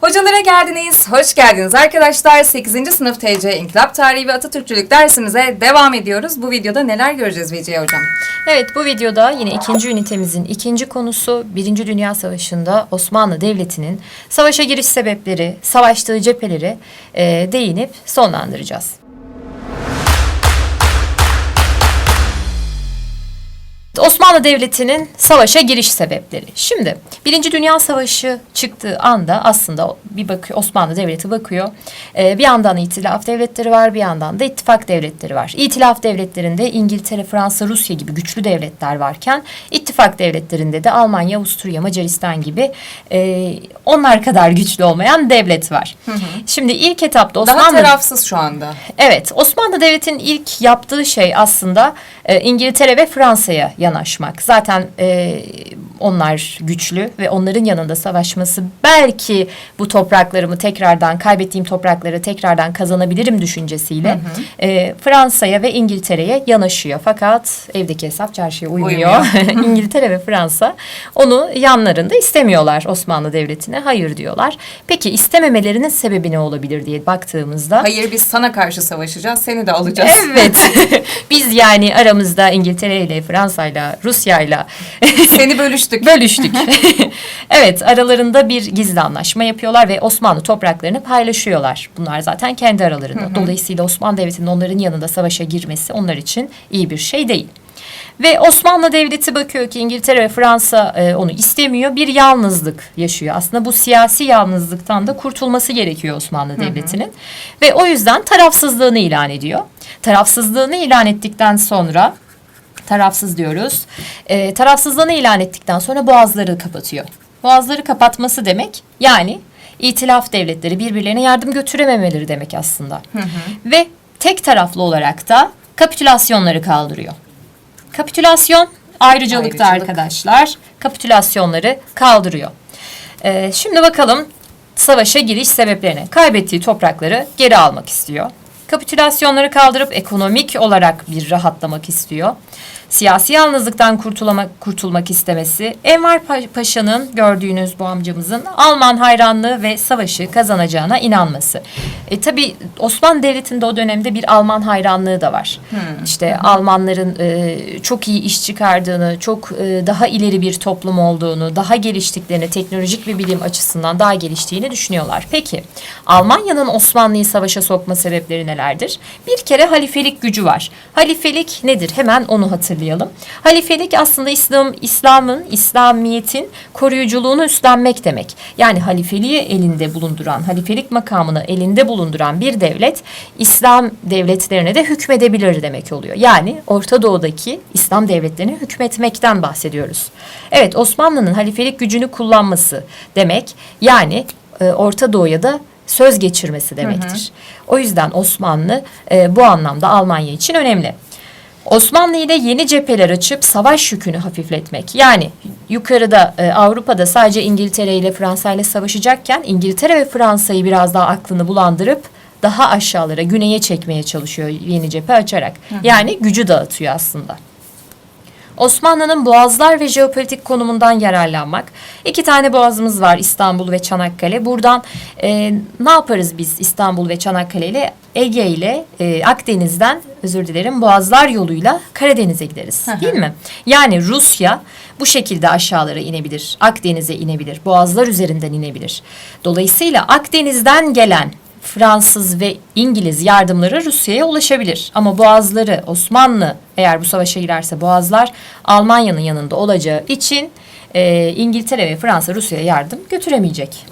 Hocalara geldiniz, hoş geldiniz arkadaşlar. 8. sınıf TC İnkılap Tarihi ve Atatürkçülük dersimize devam ediyoruz. Bu videoda neler göreceğiz Vecihe Hocam? Evet bu videoda yine ikinci ünitemizin ikinci konusu Birinci Dünya Savaşı'nda Osmanlı Devleti'nin savaşa giriş sebepleri, savaştığı cepheleri e, değinip sonlandıracağız. Osmanlı Devleti'nin savaşa giriş sebepleri. Şimdi Birinci Dünya Savaşı çıktığı anda aslında bir bakıyor Osmanlı Devleti bakıyor. Ee, bir yandan itilaf devletleri var, bir yandan da ittifak devletleri var. İtilaf devletlerinde İngiltere, Fransa, Rusya gibi güçlü devletler varken ittifak devletlerinde de Almanya, Avusturya, Macaristan gibi e, onlar kadar güçlü olmayan devlet var. Şimdi ilk etapta Daha Osmanlı tarafsız şu anda. Evet, Osmanlı Devleti'nin ilk yaptığı şey aslında e, İngiltere ve Fransa'ya yanaşmak. Zaten e, onlar güçlü ve onların yanında savaşması belki bu topraklarımı tekrardan kaybettiğim toprakları tekrardan kazanabilirim düşüncesiyle e, Fransa'ya ve İngiltere'ye yanaşıyor. Fakat evdeki hesap çarşıya uymuyor. İngiltere ve Fransa onu yanlarında istemiyorlar Osmanlı Devleti'ne. Hayır diyorlar. Peki istememelerinin sebebi ne olabilir diye baktığımızda Hayır biz sana karşı savaşacağız, seni de alacağız. Evet. Biz yani aramızda İngiltere ile Fransa ile Rusya ile seni bölüştük. bölüştük. evet, aralarında bir gizli anlaşma yapıyorlar ve Osmanlı topraklarını paylaşıyorlar. Bunlar zaten kendi aralarında. Dolayısıyla Osmanlı Devleti'nin onların yanında savaşa girmesi onlar için iyi bir şey değil. Ve Osmanlı Devleti bakıyor ki İngiltere ve Fransa e, onu istemiyor. Bir yalnızlık yaşıyor. Aslında bu siyasi yalnızlıktan da kurtulması gerekiyor Osmanlı Devleti'nin. Ve o yüzden tarafsızlığını ilan ediyor. Tarafsızlığını ilan ettikten sonra tarafsız diyoruz. E, tarafsızlığını ilan ettikten sonra boğazları kapatıyor. Boğazları kapatması demek yani itilaf devletleri birbirlerine yardım götürememeleri demek aslında. Ve tek taraflı olarak da kapitülasyonları kaldırıyor. Kapitülasyon ayrıcalıkta Ayrıcalık. arkadaşlar. Kapitülasyonları kaldırıyor. Ee, şimdi bakalım savaşa giriş sebeplerine. Kaybettiği toprakları geri almak istiyor. Kapitülasyonları kaldırıp ekonomik olarak bir rahatlamak istiyor. Siyasi yalnızlıktan kurtulamak, kurtulmak istemesi, Enver Pa- Paşa'nın gördüğünüz bu amcamızın Alman hayranlığı ve savaşı kazanacağına inanması. E, tabii Osmanlı Devleti'nde o dönemde bir Alman hayranlığı da var. İşte Almanların e, çok iyi iş çıkardığını, çok e, daha ileri bir toplum olduğunu, daha geliştiklerini, teknolojik ve bilim açısından daha geliştiğini düşünüyorlar. Peki Almanya'nın Osmanlı'yı savaşa sokma sebepleri nelerdir? Bir kere halifelik gücü var. Halifelik nedir? Hemen onu hatırlayalım. Halifelik aslında İslam İslam'ın, İslamiyetin koruyuculuğunu üstlenmek demek. Yani halifeliği elinde bulunduran, halifelik makamını elinde bulunduran bir devlet İslam devletlerine de hükmedebilir demek oluyor. Yani Orta Doğu'daki İslam devletlerine hükmetmekten bahsediyoruz. Evet Osmanlı'nın halifelik gücünü kullanması demek yani e, Orta Doğu'ya da söz geçirmesi demektir. O yüzden Osmanlı e, bu anlamda Almanya için önemli. Osmanlı ile yeni cepheler açıp savaş yükünü hafifletmek. Yani yukarıda e, Avrupa'da sadece İngiltere ile Fransa ile savaşacakken İngiltere ve Fransa'yı biraz daha aklını bulandırıp daha aşağılara, güneye çekmeye çalışıyor yeni cephe açarak. Yani gücü dağıtıyor aslında. Osmanlı'nın boğazlar ve jeopolitik konumundan yararlanmak. İki tane boğazımız var İstanbul ve Çanakkale. Buradan e, ne yaparız biz İstanbul ve Çanakkale ile? Ege ile e, Akdeniz'den özür dilerim boğazlar yoluyla Karadeniz'e gideriz değil mi? Yani Rusya bu şekilde aşağılara inebilir. Akdeniz'e inebilir. Boğazlar üzerinden inebilir. Dolayısıyla Akdeniz'den gelen Fransız ve İngiliz yardımları Rusya'ya ulaşabilir. Ama boğazları Osmanlı eğer bu savaşa girerse boğazlar Almanya'nın yanında olacağı için e, İngiltere ve Fransa Rusya'ya yardım götüremeyecek.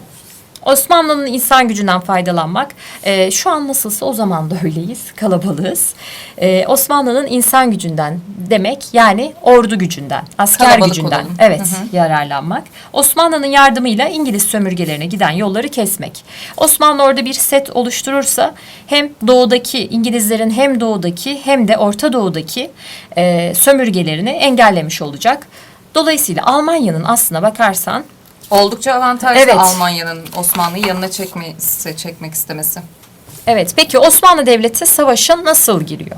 Osmanlı'nın insan gücünden faydalanmak. e, şu an nasılsa o zaman da öyleyiz, kalabalığız. E, Osmanlı'nın insan gücünden demek yani ordu gücünden, asker Kalabalık gücünden olalım. evet yararlanmak. Osmanlı'nın yardımıyla İngiliz sömürgelerine giden yolları kesmek. Osmanlı orada bir set oluşturursa hem doğudaki İngilizlerin hem doğudaki hem de Orta Doğu'daki e, sömürgelerini engellemiş olacak. Dolayısıyla Almanya'nın aslına bakarsan Oldukça avantajlı Evet. Almanya'nın Osmanlı'yı yanına çekmesi, çekmek istemesi. Evet, peki Osmanlı Devleti savaşa nasıl giriyor?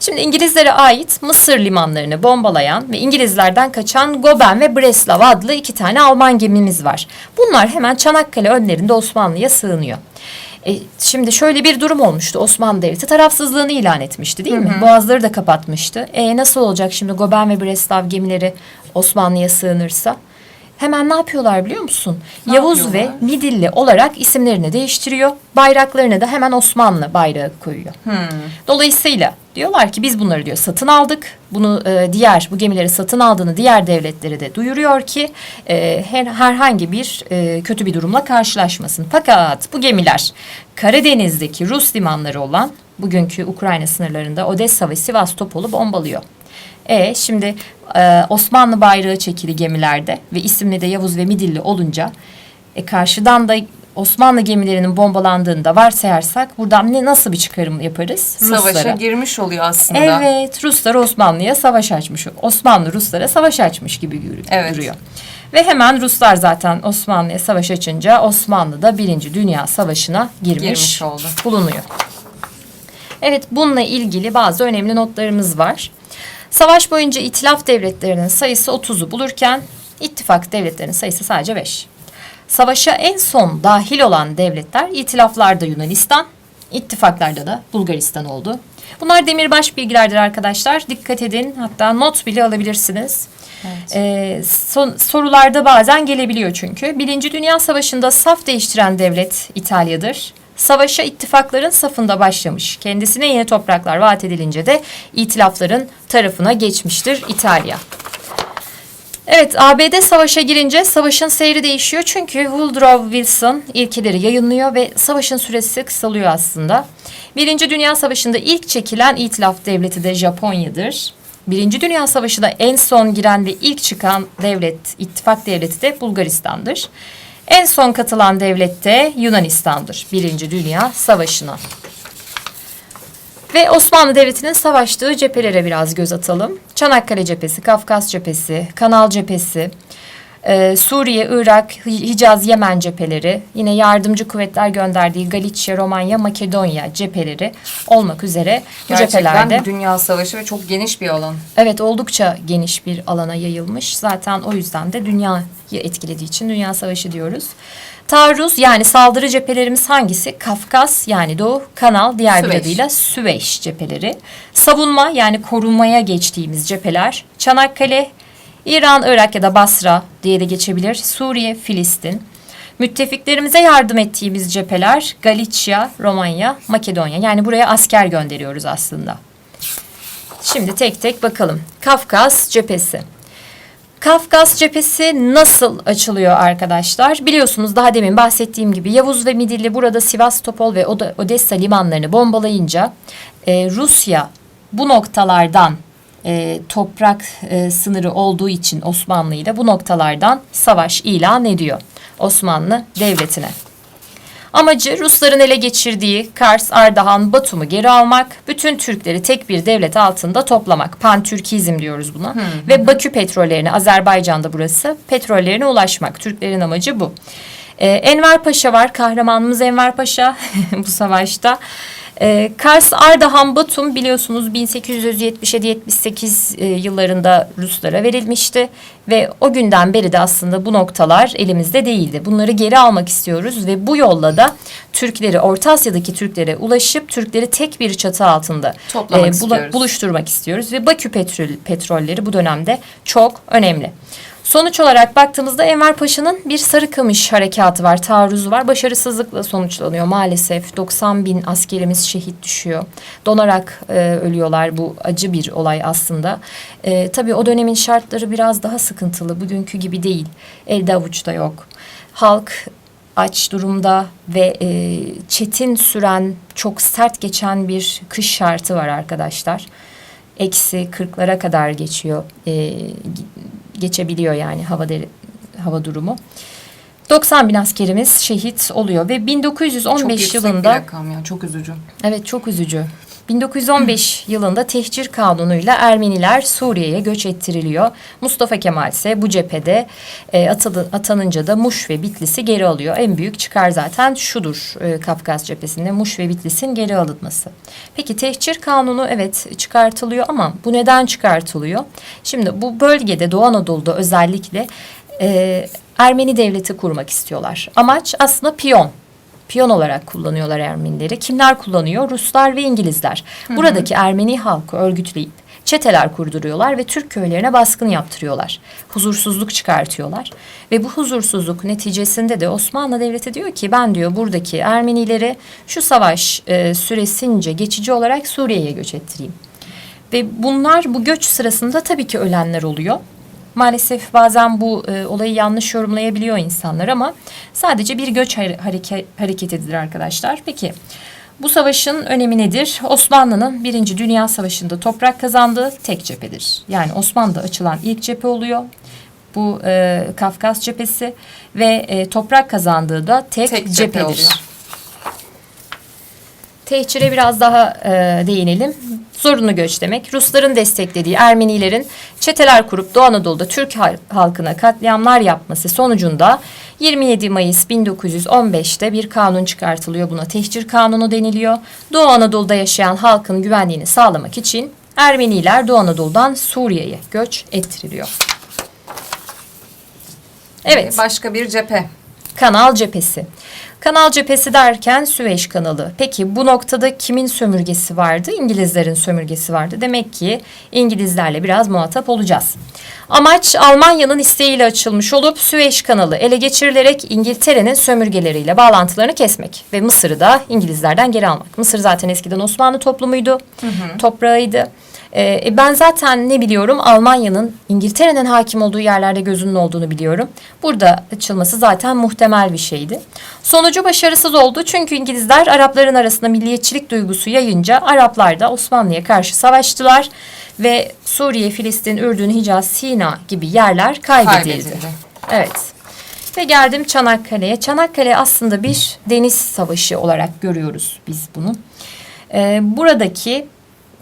Şimdi İngilizlere ait Mısır limanlarını bombalayan ve İngilizlerden kaçan Goben ve Breslav adlı iki tane Alman gemimiz var. Bunlar hemen Çanakkale önlerinde Osmanlı'ya sığınıyor. E, şimdi şöyle bir durum olmuştu. Osmanlı Devleti tarafsızlığını ilan etmişti değil mi? Boğazları da kapatmıştı. E, nasıl olacak şimdi Goben ve Breslav gemileri Osmanlı'ya sığınırsa? Hemen ne yapıyorlar biliyor musun? Ne Yavuz yapıyorlar? ve Midilli olarak isimlerini değiştiriyor. Bayraklarını da hemen Osmanlı bayrağı koyuyor. Hmm. Dolayısıyla diyorlar ki biz bunları diyor satın aldık. Bunu e, diğer bu gemileri satın aldığını diğer devletlere de duyuruyor ki e, her, herhangi bir e, kötü bir durumla karşılaşmasın. Fakat bu gemiler Karadeniz'deki Rus limanları olan bugünkü Ukrayna sınırlarında Odessa ve Sivastopol'u bombalıyor. E şimdi e, Osmanlı bayrağı çekili gemilerde ve isimli de Yavuz ve Midilli olunca e, karşıdan da Osmanlı gemilerinin bombalandığında varsayarsak buradan ne nasıl bir çıkarım yaparız? Savaşa Ruslara. girmiş oluyor aslında. Evet, Ruslar Osmanlı'ya savaş açmış. Osmanlı Ruslara savaş açmış gibi gör- Evet. duruyor. Ve hemen Ruslar zaten Osmanlı'ya savaş açınca Osmanlı da Birinci Dünya Savaşı'na girmiş, Girmiş oldu. bulunuyor. Evet, bununla ilgili bazı önemli notlarımız var. Savaş boyunca itilaf devletlerinin sayısı 30'u bulurken ittifak devletlerinin sayısı sadece 5. Savaşa en son dahil olan devletler itilaflarda Yunanistan, ittifaklarda da Bulgaristan oldu. Bunlar demirbaş bilgilerdir arkadaşlar. Dikkat edin hatta not bile alabilirsiniz. Ee, son- sorularda bazen gelebiliyor çünkü. Birinci Dünya Savaşı'nda saf değiştiren devlet İtalya'dır. Savaşa ittifakların safında başlamış. Kendisine yeni topraklar vaat edilince de itilafların tarafına geçmiştir İtalya. Evet, ABD savaşa girince savaşın seyri değişiyor. Çünkü Woodrow Wilson ilkeleri yayınlıyor ve savaşın süresi kısalıyor aslında. Birinci Dünya Savaşı'nda ilk çekilen itilaf devleti de Japonya'dır. Birinci Dünya Savaşı'na en son giren ve ilk çıkan devlet, ittifak devleti de Bulgaristan'dır. En son katılan devlet de Yunanistan'dır. Birinci Dünya Savaşı'na. Ve Osmanlı Devleti'nin savaştığı cephelere biraz göz atalım. Çanakkale cephesi, Kafkas cephesi, Kanal cephesi, e, Suriye, Irak, Hi- Hicaz, Yemen cepheleri, yine yardımcı kuvvetler gönderdiği Galicia, Romanya, Makedonya cepheleri olmak üzere bu Gerçekten cephelerde dünya savaşı ve çok geniş bir alan. evet oldukça geniş bir alana yayılmış. Zaten o yüzden de dünyayı etkilediği için dünya savaşı diyoruz. Taarruz yani saldırı cephelerimiz hangisi? Kafkas yani Doğu, Kanal diğer bir Süveyş. adıyla Süveyş cepheleri. Savunma yani korumaya geçtiğimiz cepheler. Çanakkale, İran, Irak ya da Basra diye de geçebilir. Suriye, Filistin. Müttefiklerimize yardım ettiğimiz cepheler Galicia, Romanya, Makedonya. Yani buraya asker gönderiyoruz aslında. Şimdi tek tek bakalım. Kafkas cephesi. Kafkas cephesi nasıl açılıyor arkadaşlar? Biliyorsunuz daha demin bahsettiğim gibi Yavuz ve Midilli burada Sivastopol ve Oda- Odessa limanlarını bombalayınca e, Rusya bu noktalardan e, toprak e, sınırı olduğu için Osmanlı ile bu noktalardan savaş ilan ediyor Osmanlı Devleti'ne. Amacı Rusların ele geçirdiği Kars, Ardahan, Batum'u geri almak, bütün Türkleri tek bir devlet altında toplamak. Pantürkizm diyoruz buna. Ve Bakü petrollerine, Azerbaycan'da burası, petrollerine ulaşmak. Türklerin amacı bu. Ee, Enver Paşa var, kahramanımız Enver Paşa bu savaşta. Ee, Kars, Ardahan, Batum biliyorsunuz 1877-78 e, yıllarında Ruslara verilmişti ve o günden beri de aslında bu noktalar elimizde değildi. Bunları geri almak istiyoruz ve bu yolla da Türkleri, Orta Asya'daki Türklere ulaşıp Türkleri tek bir çatı altında Toplamak bula- istiyoruz. buluşturmak istiyoruz ve Bakü petrol, petrolleri bu dönemde çok önemli. Sonuç olarak baktığımızda Enver Paşa'nın bir Sarıkamış harekatı var, taarruzu var. Başarısızlıkla sonuçlanıyor maalesef. 90 bin askerimiz şehit düşüyor. Donarak e, ölüyorlar. Bu acı bir olay aslında. E, tabii o dönemin şartları biraz daha sıkıntılı. Bugünkü gibi değil. Elde avuçta yok. Halk aç durumda ve e, çetin süren, çok sert geçen bir kış şartı var arkadaşlar. Eksi 40'lara kadar geçiyor, e, geçebiliyor yani hava deri, hava durumu. 90 bin askerimiz şehit oluyor ve Çok 1915 yüksek bir yılında rakam ya çok üzücü. evet çok üzücü. 1915 yılında tehcir kanunuyla Ermeniler Suriye'ye göç ettiriliyor. Mustafa Kemal ise bu cephede e, atadı- atanınca da Muş ve Bitlis'i geri alıyor. En büyük çıkar zaten şudur e, Kafkas cephesinde Muş ve Bitlis'in geri alınması. Peki tehcir kanunu evet çıkartılıyor ama bu neden çıkartılıyor? Şimdi bu bölgede Doğu Anadolu'da özellikle e, Ermeni devleti kurmak istiyorlar. Amaç aslında piyon. Piyon olarak kullanıyorlar Ermenileri. Kimler kullanıyor? Ruslar ve İngilizler. Buradaki Ermeni halkı örgütleyip çeteler kurduruyorlar ve Türk köylerine baskın yaptırıyorlar. Huzursuzluk çıkartıyorlar. Ve bu huzursuzluk neticesinde de Osmanlı Devleti diyor ki ben diyor buradaki Ermenileri şu savaş e, süresince geçici olarak Suriye'ye göç ettireyim. Ve bunlar bu göç sırasında tabii ki ölenler oluyor. Maalesef bazen bu e, olayı yanlış yorumlayabiliyor insanlar ama sadece bir göç hare- hareke, hareketidir arkadaşlar. Peki bu savaşın önemi nedir? Osmanlı'nın Birinci Dünya Savaşı'nda toprak kazandığı tek cephedir. Yani Osmanlı'da açılan ilk cephe oluyor. Bu e, Kafkas cephesi ve e, toprak kazandığı da tek, Tek cephe cephedir. oluyor. Tehcire biraz daha e, değinelim. Zorunlu göç demek. Rusların desteklediği Ermenilerin çeteler kurup Doğu Anadolu'da Türk hal- halkına katliamlar yapması sonucunda 27 Mayıs 1915'te bir kanun çıkartılıyor. Buna tehcir kanunu deniliyor. Doğu Anadolu'da yaşayan halkın güvenliğini sağlamak için Ermeniler Doğu Anadolu'dan Suriye'ye göç ettiriliyor. Evet. Başka bir cephe. Kanal cephesi. Kanal cephesi derken Süveyş kanalı. Peki bu noktada kimin sömürgesi vardı? İngilizlerin sömürgesi vardı. Demek ki İngilizlerle biraz muhatap olacağız. Amaç Almanya'nın isteğiyle açılmış olup Süveyş kanalı ele geçirilerek İngiltere'nin sömürgeleriyle bağlantılarını kesmek ve Mısır'ı da İngilizlerden geri almak. Mısır zaten eskiden Osmanlı toplumuydu, toprağıydı. Ee, e, ben zaten ne biliyorum Almanya'nın İngiltere'nin hakim olduğu yerlerde gözünün olduğunu biliyorum. Burada açılması zaten muhtemel bir şeydi. Sonucu başarısız oldu çünkü İngilizler Arapların arasında milliyetçilik duygusu yayınca Araplar da Osmanlı'ya karşı savaştılar ve Suriye, Filistin, Ürdün, Hicaz, Sina gibi yerler kaybedildi. Kaybedildi. Evet. Ve geldim Çanakkale'ye. Çanakkale aslında bir deniz savaşı olarak görüyoruz biz bunu. Ee, buradaki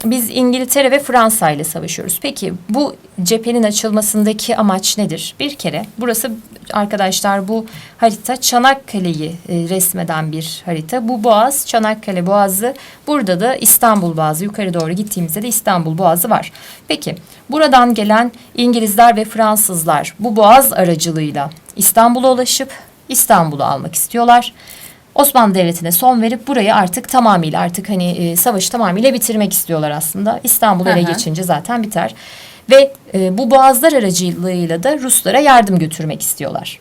biz İngiltere ve Fransa ile savaşıyoruz. Peki bu cephenin açılmasındaki amaç nedir? Bir kere burası arkadaşlar bu harita Çanakkale'yi e, resmeden bir harita. Bu boğaz Çanakkale Boğazı. Burada da İstanbul Boğazı. Yukarı doğru gittiğimizde de İstanbul Boğazı var. Peki buradan gelen İngilizler ve Fransızlar bu boğaz aracılığıyla İstanbul'a ulaşıp İstanbul'u almak istiyorlar. Osmanlı Devleti'ne son verip burayı artık tamamıyla artık hani e, savaşı tamamıyla bitirmek istiyorlar aslında. İstanbul ele geçince zaten biter. Ve e, bu boğazlar aracılığıyla da Ruslara yardım götürmek istiyorlar.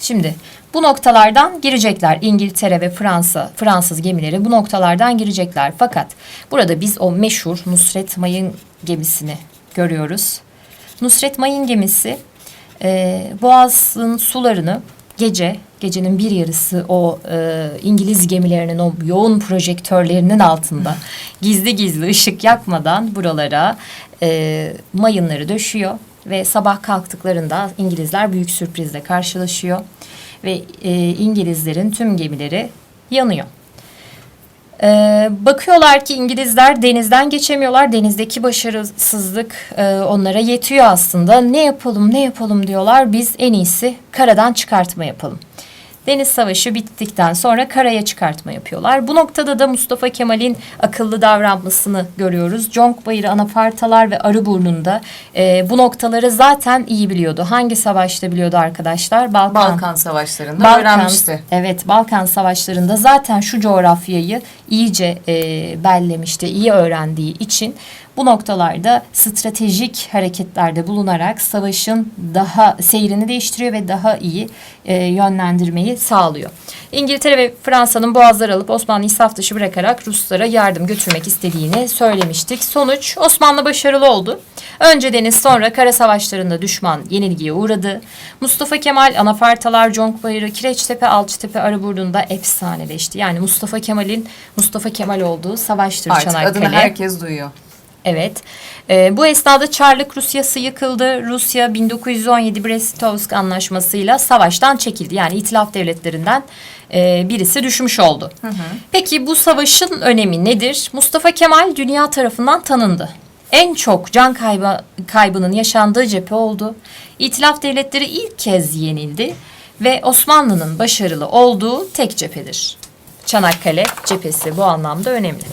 Şimdi bu noktalardan girecekler İngiltere ve Fransa, Fransız gemileri bu noktalardan girecekler. Fakat burada biz o meşhur Nusret Mayın gemisini görüyoruz. Nusret Mayın gemisi e, Boğaz'ın sularını gece, gecenin bir yarısı o e, İngiliz gemilerinin o yoğun projektörlerinin altında gizli gizli ışık yakmadan buralara e, mayınları döşüyor ve sabah kalktıklarında İngilizler büyük sürprizle karşılaşıyor ve e, İngilizlerin tüm gemileri yanıyor. Ee, bakıyorlar ki İngilizler denizden geçemiyorlar. Denizdeki başarısızlık e, onlara yetiyor aslında. Ne yapalım ne yapalım diyorlar. Biz en iyisi karadan çıkartma yapalım. Deniz savaşı bittikten sonra karaya çıkartma yapıyorlar. Bu noktada da Mustafa Kemal'in akıllı davranmasını görüyoruz. Conkbayır, Anafartalar ve Arıburnu'nda e, bu noktaları zaten iyi biliyordu. Hangi savaşta biliyordu arkadaşlar? Balkan. Balkan savaşlarında öğrenmişti. Evet Balkan savaşlarında zaten şu coğrafyayı iyice e, bellemişti, iyi öğrendiği için bu noktalarda stratejik hareketlerde bulunarak savaşın daha seyrini değiştiriyor ve daha iyi e, yönlendirmeyi sağlıyor. İngiltere ve Fransa'nın boğazları alıp Osmanlı'yı saf dışı bırakarak Ruslara yardım götürmek istediğini söylemiştik. Sonuç Osmanlı başarılı oldu. Önce deniz sonra kara savaşlarında düşman yenilgiye uğradı. Mustafa Kemal Anafartalar, Conkbayırı, Kireçtepe, Alçıtepe, Arıburnu'nda efsaneleşti. Yani Mustafa Kemal'in Mustafa Kemal olduğu savaştır Artık Çanakkale. adını herkes duyuyor. Evet. Ee, bu esnada Çarlık Rusyası yıkıldı. Rusya 1917 Brest-Litovsk anlaşmasıyla savaştan çekildi. Yani itilaf devletlerinden e, birisi düşmüş oldu. Peki bu savaşın önemi nedir? Mustafa Kemal dünya tarafından tanındı. En çok can kaybı, kaybının yaşandığı cephe oldu. İtilaf devletleri ilk kez yenildi ve Osmanlı'nın başarılı olduğu tek cephedir. Çanakkale cephesi bu anlamda önemli.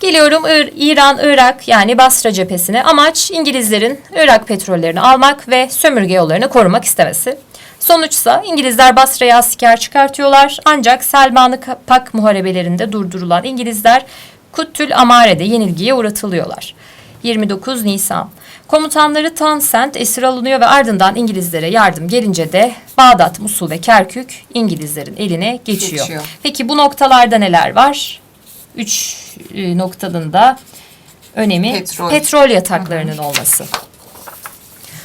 Geliyorum Ir- İran, Irak yani Basra cephesine. Amaç İngilizlerin Irak petrollerini almak ve sömürge yollarını korumak istemesi. Sonuçsa İngilizler Basra'ya asker çıkartıyorlar. Ancak Selman'ı Pak muharebelerinde durdurulan İngilizler Kuttül Amare'de yenilgiye uğratılıyorlar. 29 Nisan. Komutanları Townsend esir alınıyor ve ardından İngilizlere yardım gelince de Bağdat, Musul ve Kerkük İngilizlerin eline geçiyor. Geçiyor. Peki bu noktalarda neler var? Üç e, noktanın da önemi Petrol. petrol, yataklarının olması.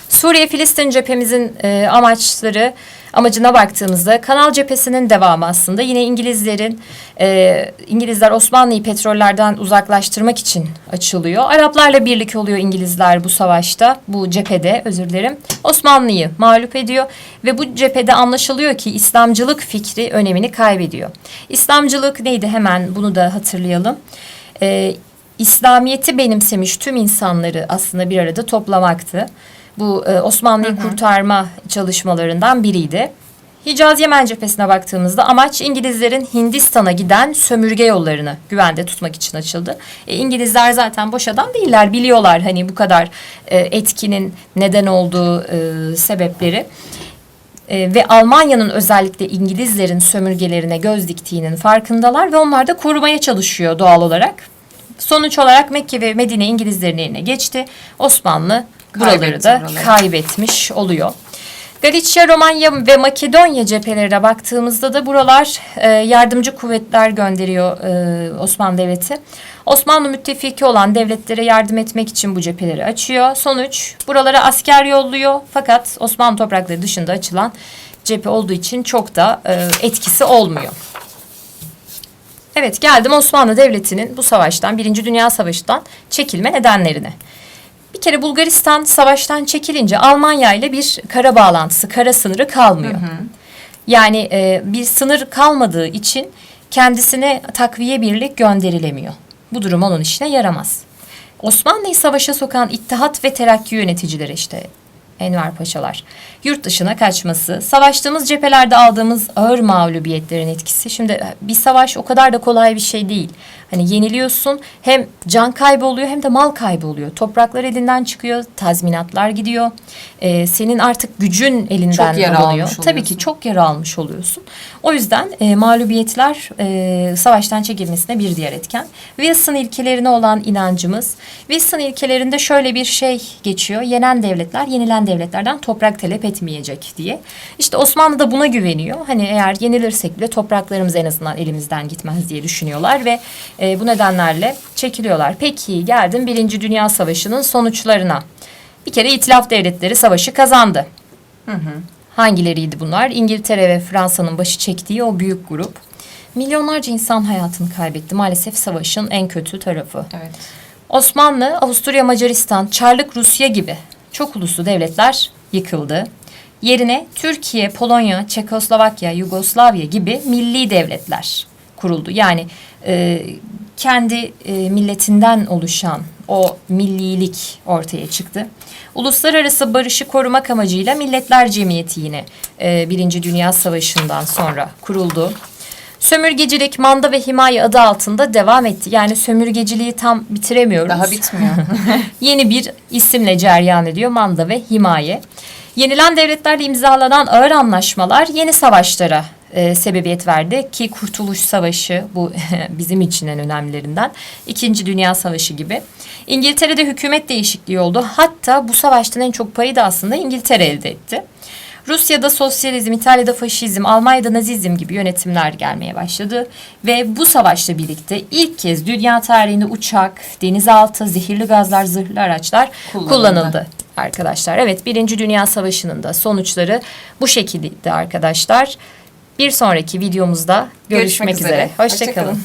Suriye-Filistin cephemizin e, amaçları amacına baktığımızda Kanal cephesinin devamı aslında yine İngilizlerin e, İngilizler Osmanlı'yı petrollerden uzaklaştırmak için açılıyor. Araplarla birlik oluyor İngilizler bu savaşta, bu cephede özür dilerim. Osmanlı'yı mağlup ediyor ve bu cephede anlaşılıyor ki İslamcılık fikri önemini kaybediyor. İslamcılık neydi hemen bunu da hatırlayalım. E, İslamiyet'i benimsemiş tüm insanları aslında bir arada toplamaktı. Bu e, Osmanlı'yı kurtarma çalışmalarından biriydi. Hicaz Yemen cephesine baktığımızda amaç İngilizlerin Hindistan'a giden sömürge yollarını güvende tutmak için açıldı. E, İngilizler zaten boş adam değiller biliyorlar hani bu kadar e, etkinin neden olduğu e, sebepleri. E, ve Almanya'nın özellikle İngilizlerin sömürgelerine göz diktiğinin farkındalar ve onlar da korumaya çalışıyor doğal olarak. Sonuç olarak Mekke ve Medine İngilizlerin eline geçti. Osmanlı buraları da buraları. kaybetmiş oluyor. Galicia, Romanya ve Makedonya cephelerine baktığımızda da buralar e, yardımcı kuvvetler gönderiyor e, Osmanlı Devleti. Osmanlı müttefiki olan devletlere yardım etmek için bu cepheleri açıyor. Sonuç buralara asker yolluyor fakat Osmanlı toprakları dışında açılan cephe olduğu için çok da e, etkisi olmuyor. Evet geldim Osmanlı Devleti'nin bu savaştan, Birinci Dünya Savaşı'ndan çekilme nedenlerine. Bir kere Bulgaristan savaştan çekilince Almanya ile bir kara bağlantısı, kara sınırı kalmıyor. Yani e, bir sınır kalmadığı için kendisine takviye birlik gönderilemiyor. Bu durum onun işine yaramaz. Osmanlı'yı savaşa sokan İttihat ve Terakki yöneticileri işte Enver Paşalar. Yurt dışına kaçması, savaştığımız cephelerde aldığımız ağır mağlubiyetlerin etkisi. Şimdi e, bir savaş o kadar da kolay bir şey değil. Hani yeniliyorsun hem can kaybı oluyor hem de mal kaybı oluyor. Topraklar elinden çıkıyor, tazminatlar gidiyor. Ee, senin artık gücün elinden Çok yara alınıyor. Tabii ki çok yara almış oluyorsun. O yüzden e, mağlubiyetler e, savaştan çekilmesine bir diğer etken. Wilson ilkelerine olan inancımız. Wilson ilkelerinde şöyle bir şey geçiyor. Yenen devletler yenilen devletlerden toprak talep etmeyecek diye. İşte Osmanlı da buna güveniyor. Hani eğer yenilirsek bile topraklarımız en azından elimizden gitmez diye düşünüyorlar ve e, bu nedenlerle çekiliyorlar. Peki geldim Birinci Dünya Savaşı'nın sonuçlarına. Bir kere İtilaf Devletleri savaşı kazandı. Hangileriydi bunlar? İngiltere ve Fransa'nın başı çektiği o büyük grup. Milyonlarca insan hayatını kaybetti. Maalesef savaşın en kötü tarafı. Evet. Osmanlı, Avusturya, Macaristan, Çarlık Rusya gibi çok uluslu devletler yıkıldı. Yerine Türkiye, Polonya, Çekoslovakya, Yugoslavya gibi milli devletler kuruldu. Yani e, kendi e, milletinden oluşan o millilik ortaya çıktı. Uluslararası barışı korumak amacıyla Milletler Cemiyeti yine e, Birinci Dünya Savaşı'ndan sonra kuruldu. Sömürgecilik, manda ve himaye adı altında devam etti. Yani sömürgeciliği tam bitiremiyoruz. Daha bitmiyor. Yeni bir isimle cereyan ediyor manda ve himaye. Yenilen devletlerle imzalanan ağır anlaşmalar yeni savaşlara e, sebebiyet verdi ki Kurtuluş Savaşı bu bizim için en önemlilerinden. İkinci Dünya Savaşı gibi. İngiltere'de hükümet değişikliği oldu. Hatta bu savaştan en çok payı da aslında İngiltere elde etti. Rusya'da sosyalizm, İtalya'da faşizm, Almanya'da nazizm gibi yönetimler gelmeye başladı. Ve bu savaşla birlikte ilk kez dünya tarihinde uçak, denizaltı, zehirli gazlar, zırhlı araçlar Kullanıldı. kullanıldı. Arkadaşlar evet Birinci Dünya Savaşı'nın da sonuçları bu şekilde arkadaşlar. Bir sonraki videomuzda görüşmek, Görüşmek üzere. üzere. Hoşçakalın. Hoşça kalın.